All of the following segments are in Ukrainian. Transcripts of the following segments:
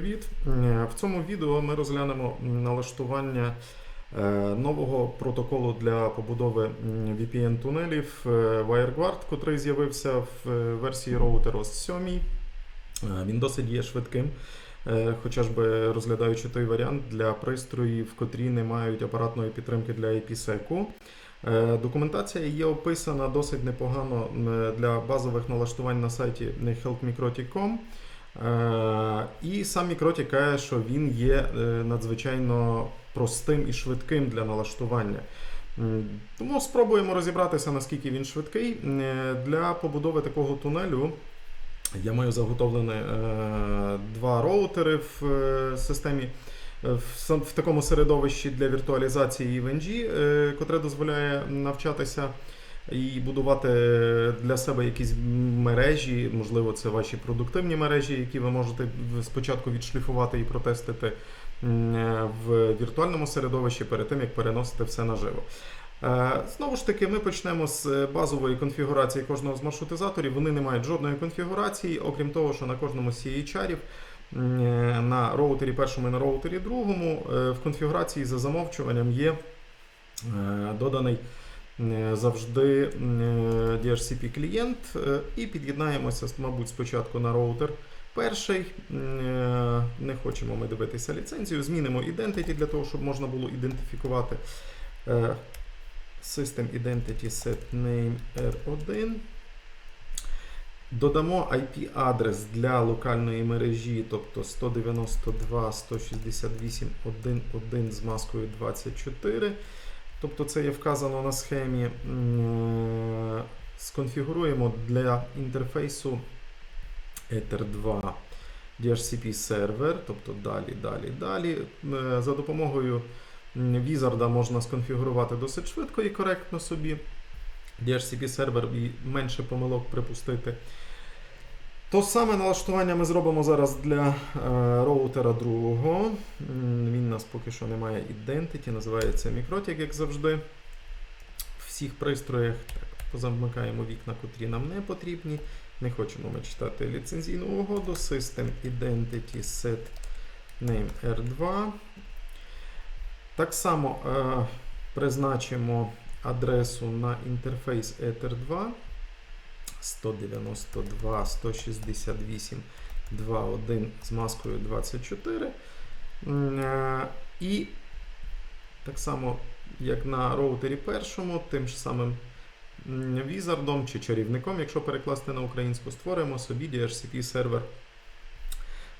привіт! Е, В цьому відео ми розглянемо налаштування е, нового протоколу для побудови VPN-тунелів е, WireGuard, котрий з'явився в версії роутер OS 7. Е, Він досить є швидким, хоча ж би розглядаючи той варіант для пристроїв, котрі не мають апаратної підтримки для IPsec. Документація є описана досить непогано для базових налаштувань на сайті helpmikrotik.com. Е, І сам Мікроті каже, що він є е, надзвичайно простим і швидким для налаштування. Тому спробуємо розібратися, наскільки він швидкий. Е, Для побудови такого тунелю я маю заготовлені два роутери в системі. В, такому середовищі для віртуалізації EVNG, котре дозволяє навчатися і будувати для себе якісь мережі, можливо, це ваші продуктивні мережі, які ви можете спочатку відшліфувати і протестити в віртуальному середовищі перед тим, як переносити все наживо. Е, Знову ж таки, ми почнемо з базової конфігурації кожного з маршрутизаторів. Вони не мають жодної конфігурації, окрім того, що на кожному з CHR на роутері першому і на роутері другому е, в конфігурації за замовчуванням є е, доданий завжди е, DHCP клієнт е, і під'єднаємося, мабуть, спочатку на роутер перший. Е, Не хочемо ми дивитися ліцензію. Змінимо identity для того, щоб можна було ідентифікувати е, System Identity Set Name R1. Додамо IP-адрес для локальної мережі, тобто 192.168.1.1 з маскою 24. Тобто це є вказано на схемі. Сконфігуруємо для інтерфейсу Ether 2 DHCP сервер, тобто далі, далі, далі. Е, За допомогою Wizard можна сконфігурувати досить швидко і коректно собі. DHCP сервер і менше помилок припустити. То саме налаштування ми зробимо зараз для е, роутера другого. Він у нас поки що не має identity, називається Mikrotik, як завжди. В всіх пристроях так, позамикаємо вікна, котрі нам не потрібні. Не хочемо ми читати ліцензійну угоду. System Identity Set Name R2. Так само е, призначимо адресу на інтерфейс Ether 2 192 168 2.1 з маскою 24. Е, І так само, як на роутері першому, тим ж самим візардом чи чарівником, якщо перекласти на українську, створимо собі DHCP сервер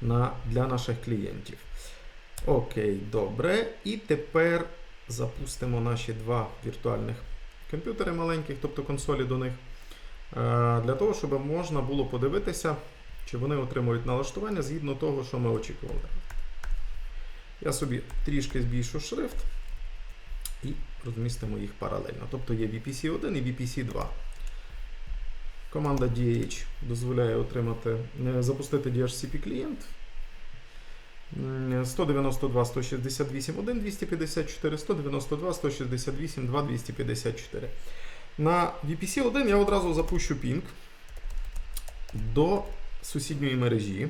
на, для наших клієнтів. Окей, добре. І тепер запустимо наші два віртуальних комп'ютери маленьких, тобто консолі до них, для того, щоб можна було подивитися, чи вони отримують налаштування згідно того, що ми очікували. Я собі трішки збільшу шрифт і розмістимо їх паралельно. Тобто є VPC1 і VPC2. Команда DH дозволяє отримати, е, запустити DHCP клієнт. М, 192, 168, 1, 254, 192, 168, 2, 254. На VPC1 я одразу запущу пінг до сусідньої мережі,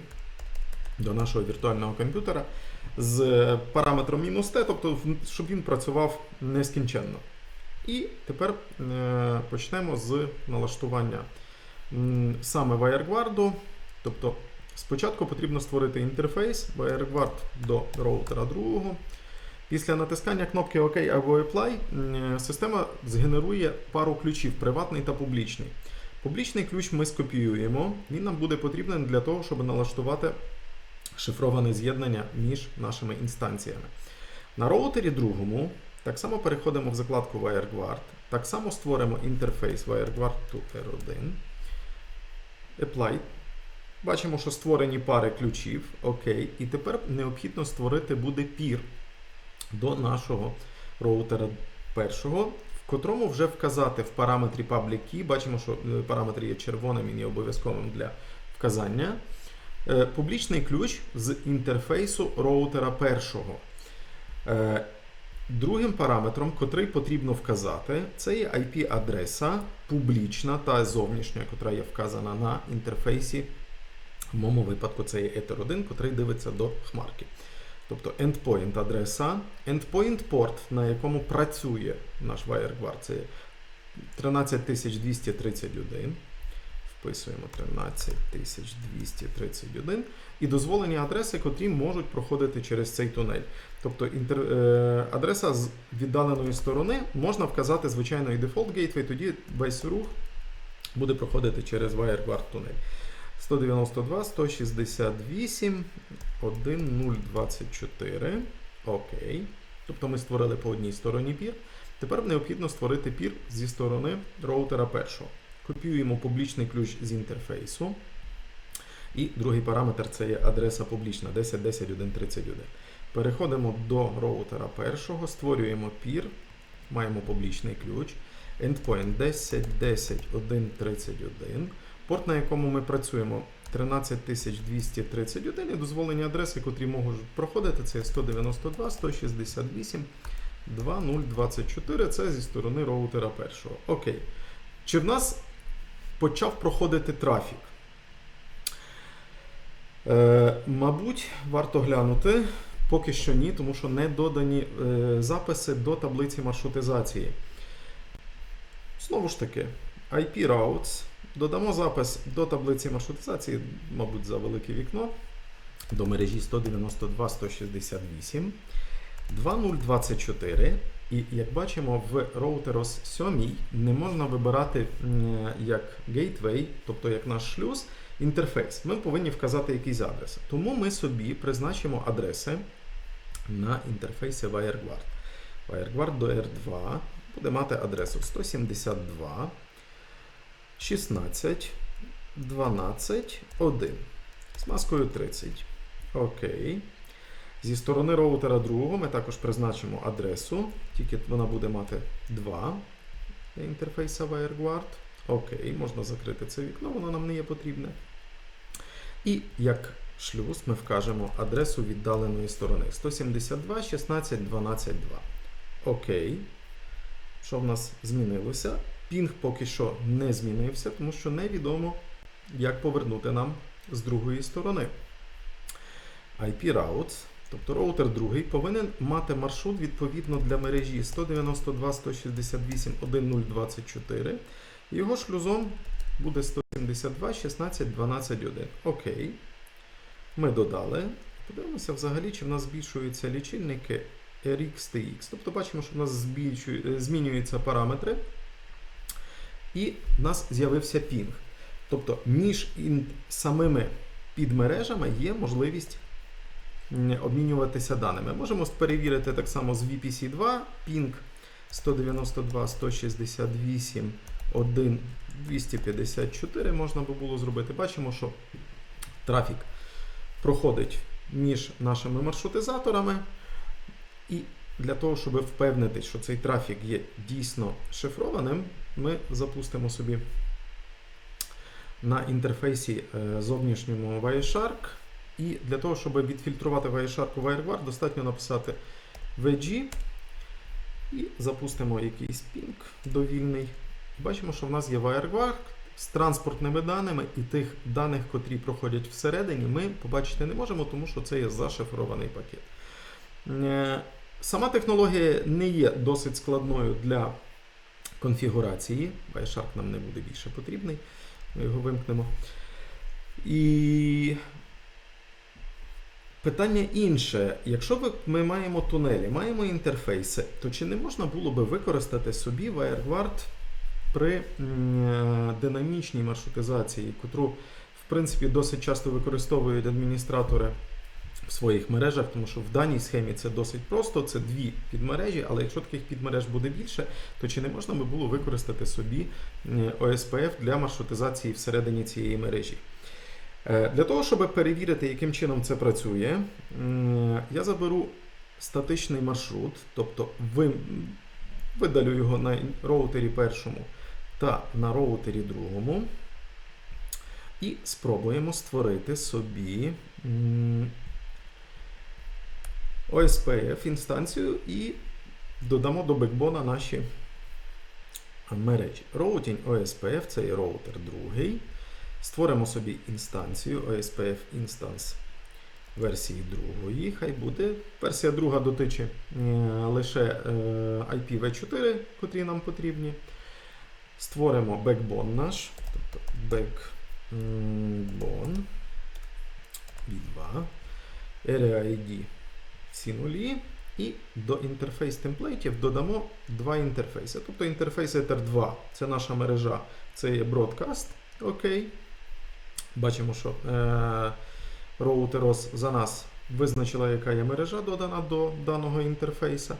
до нашого віртуального комп'ютера з параметром мінус T, тобто щоб він працював нескінченно. І тепер е, почнемо з налаштування саме WireGuard. Тобто спочатку потрібно створити інтерфейс WireGuard до роутера другого. Після натискання кнопки ОК або Apply система згенерує пару ключів приватний та публічний. Публічний ключ ми скопіюємо, він нам буде потрібен для того, щоб налаштувати шифроване з'єднання між нашими інстанціями. На роутері другому так само переходимо в закладку WireGuard, так само створимо інтерфейс WireGuard to R1. Apply. Бачимо, що створені пари ключів. Окей. І тепер необхідно створити буде пір до нашого роутера першого, в котрому вже вказати в параметрі Public Key. Бачимо, що е, параметр є червоним, він є обов'язковим для вказання. Е, Публічний ключ з інтерфейсу роутера першого. Е, Другим параметром, котрий потрібно вказати, це є IP-адреса публічна та зовнішня, котра є вказана на інтерфейсі В моєму випадку це є Ether 1, котрий дивиться до хмарки. Тобто endpoint адреса, endpoint порт, на якому працює наш WireGuard, це 13231. Вписуємо 13231 і дозволені адреси, котрі можуть проходити через цей тунель. Тобто інтер, е, адреса з віддаленої сторони можна вказати звичайно і default gateway, тоді весь рух буде проходити через WireGuard тунель. 192, 168, 1024. Окей. Тобто ми створили по одній стороні пір. Тепер необхідно створити пір зі сторони роутера першого. Копіюємо публічний ключ з інтерфейсу. І другий параметр це є адреса публічна 10.10.1.31. Переходимо до роутера першого, створюємо пір, маємо публічний ключ. Endpoint 10.10.1.31. Порт, на якому ми працюємо 13231 і дозволені адреси, котрі можуть проходити, це 192, 168, 2024. Це зі сторони роутера першого. Окей. Чи в нас почав проходити трафік? Е, мабуть, варто глянути. Поки що ні, тому що не додані е, записи до таблиці маршрутизації. Знову ж таки, IP routes. Додамо запис до таблиці маршрутизації, мабуть, за велике вікно до мережі 192.168, 2024. І як бачимо, в Routeros 7 не можна вибирати як gateway, тобто як наш шлюз, інтерфейс. Ми повинні вказати якийсь адрес. Тому ми собі призначимо адреси на інтерфейсі WireGuard. WireGuard до R2 буде мати адресу 172. 16, 12, 1. З маскою 30. Окей. Зі сторони роутера другого ми також призначимо адресу, тільки вона буде мати 2 для інтерфейса WireGuard. Окей, можна закрити це вікно, воно нам не є потрібне. І як шлюз ми вкажемо адресу віддаленої сторони 172, 16, 12, 2. Окей. Що в нас змінилося? Пінг поки що не змінився, тому що невідомо, як повернути нам з другої сторони. IP routes, тобто роутер другий, повинен мати маршрут відповідно для мережі 192.168.1024. Його шлюзом буде 172, 16, 12, 1. Окей. Ми додали. Подивимося взагалі, чи в нас збільшуються лічильники RX TX. Тобто бачимо, що в нас збільшує, змінюються параметри. І в нас з'явився пінг. Тобто між самими підмережами є можливість обмінюватися даними. Можемо перевірити так само з VPC2, пінг 192, 168, 1, 254 можна би було зробити. Бачимо, що трафік проходить між нашими маршрутизаторами. І для того, щоб впевнити, що цей трафік є дійсно шифрованим, ми запустимо собі на інтерфейсі е, зовнішньому Wireshark. І для того, щоб відфільтрувати Wireshark у WireGuard, достатньо написати VG і запустимо якийсь пінг довільний. Бачимо, що в нас є WireGuard з транспортними даними, і тих даних, котрі проходять всередині, ми побачити не можемо, тому що це є зашифрований пакет. Е, Сама технологія не є досить складною для конфігурації. Wireshark нам не буде більше потрібний. Ми його вимкнемо. І питання інше. Якщо ми маємо тунелі, маємо інтерфейси, то чи не можна було би використати собі WireGuard при е, динамічній маршрутизації, котру, в принципі, досить часто використовують адміністратори в своїх мережах, тому що в даній схемі це досить просто, це дві підмережі, але якщо таких підмереж буде більше, то чи не можна би було використати собі OSPF для маршрутизації всередині цієї мережі? Е, Для того, щоб перевірити, яким чином це працює, я заберу статичний маршрут, тобто ви- видалю його на роутері першому та на роутері другому. І спробуємо створити собі OSPF інстанцію і додамо до бекбона наші мережі. Routing OSPF це є роутер другий. Створимо собі інстанцію OSPF Instance версії другої. Хай буде. Версія друга дотичить е, лише е, IPv4, котрі нам потрібні. Створимо бекбон наш, тобто backbone v2, area ID всі нулі. І до інтерфейс темплейтів додамо два інтерфейси. Тобто інтерфейс Ether 2 це наша мережа, це є Broadcast. Окей. Бачимо, що е, Routeros за нас визначила, яка є мережа додана до даного інтерфейса.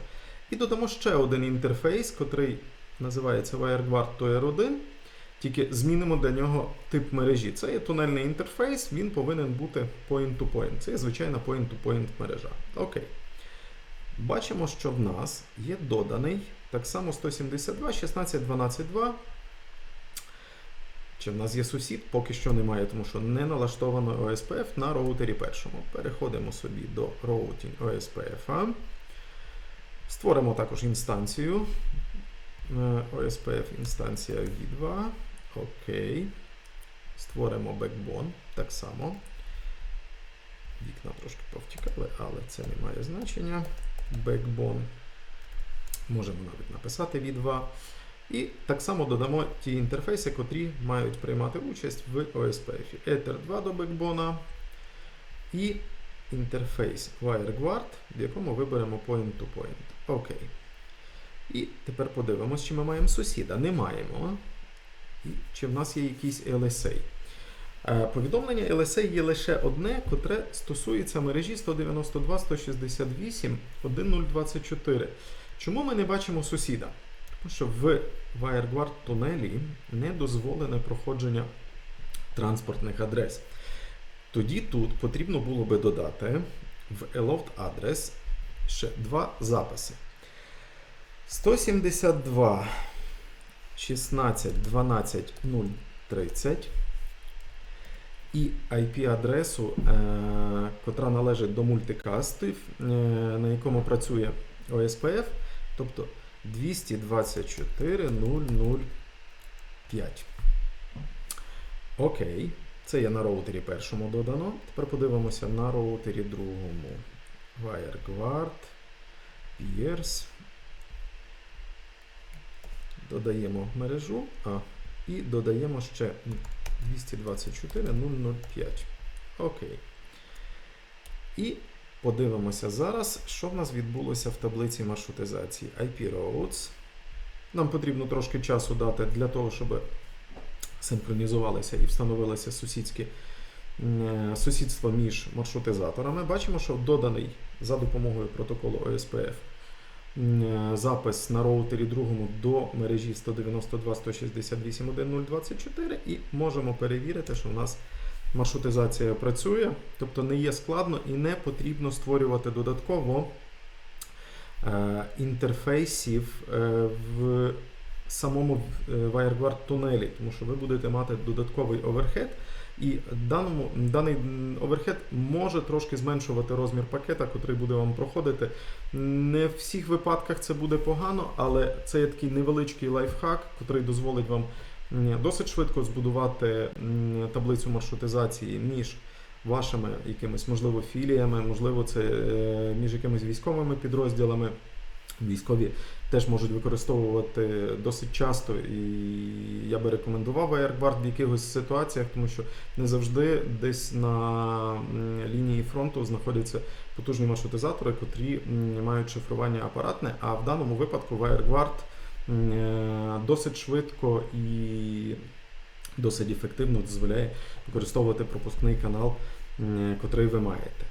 І додамо ще один інтерфейс, котрий називається WireGuard Toer 1. Тільки змінимо для нього тип мережі. Це є тунельний інтерфейс, він повинен бути point-to-point. Це є звичайна point-to-point мережа. Окей. Бачимо, що в нас є доданий так само 172, 16, 12, 2. Чи в нас є сусід? Поки що немає, тому що не налаштовано OSPF на роутері першому. Переходимо собі до Routing OSPF. Створимо також інстанцію. Е, OSPF інстанція V2. Окей. Створимо backbone так само. Вікна трошки повтікали, але це не має значення. Backbone. Можемо навіть написати V2. І так само додамо ті інтерфейси, котрі мають приймати участь в OSPF. Ether 2 до бекбона і інтерфейс WireGuard, в якому виберемо point-to-point. Окей. І тепер подивимось, чи ми маємо сусіда. Не маємо. І чи в нас є якийсь LSA. Е, Повідомлення LSA є лише одне, котре стосується мережі 192.168.1.024. Чому ми не бачимо сусіда? Тому що в WireGuard тунелі не дозволене проходження транспортних адрес. Тоді тут потрібно було би додати в Eloft адрес ще два записи. 172 16 12 030 і IP-адресу, е, котра належить до мультикастів, е, на якому працює OSPF, тобто 224.005. Окей. Це є на роутері першому додано. Тепер подивимося на роутері другому. WireGuard, Peers. Додаємо мережу а, і додаємо ще 224.005. Окей. І подивимося зараз, що в нас відбулося в таблиці маршрутизації IP Roads. Нам потрібно трошки часу дати для того, щоб синхронізувалися і встановилося сусідське е, сусідство між маршрутизаторами. Бачимо, що доданий за допомогою протоколу е, запис на роутері другому до мережі 192.168.1.024 і можемо перевірити, що в нас маршрутизація працює, тобто не є складно і не потрібно створювати додатково е, інтерфейсів е, в самому е, WireGuard тунелі, тому що ви будете мати додатковий оверхед, і даному, даний оверхед може трошки зменшувати розмір пакета, котрий буде вам проходити. Не в всіх випадках це буде погано, але це є такий невеличкий лайфхак, котрий дозволить вам досить швидко збудувати таблицю маршрутизації між вашими якимись, можливо, філіями, можливо, це е, між якимись військовими підрозділами. Військові теж можуть використовувати досить часто, і я би рекомендував AirGuard в якихось ситуаціях, тому що не завжди десь на лінії фронту знаходяться потужні маршрутизатори, котрі мають шифрування апаратне. А в даному випадку м, е, досить швидко і досить ефективно дозволяє використовувати пропускний канал, котрий ви маєте.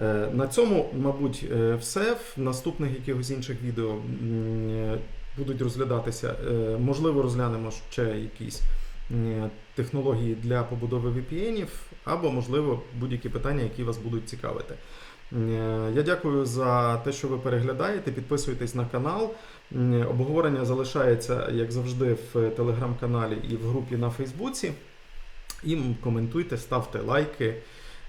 Е, На цьому, мабуть, е, все. В наступних якихось інших відео е, будуть розглядатися. Можливо, розглянемо ще якісь технології для побудови VPN, або, можливо, будь-які питання, які вас будуть цікавити. Я дякую за те, що ви переглядаєте. Підписуйтесь на канал. Обговорення залишається, як завжди, в телеграм-каналі і в групі на Фейсбуці. І коментуйте, ставте лайки.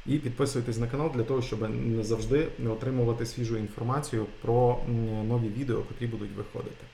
І підписуйтесь на канал для того, щоб не завжди отримувати свіжу інформацію про нові відео, які будуть виходити.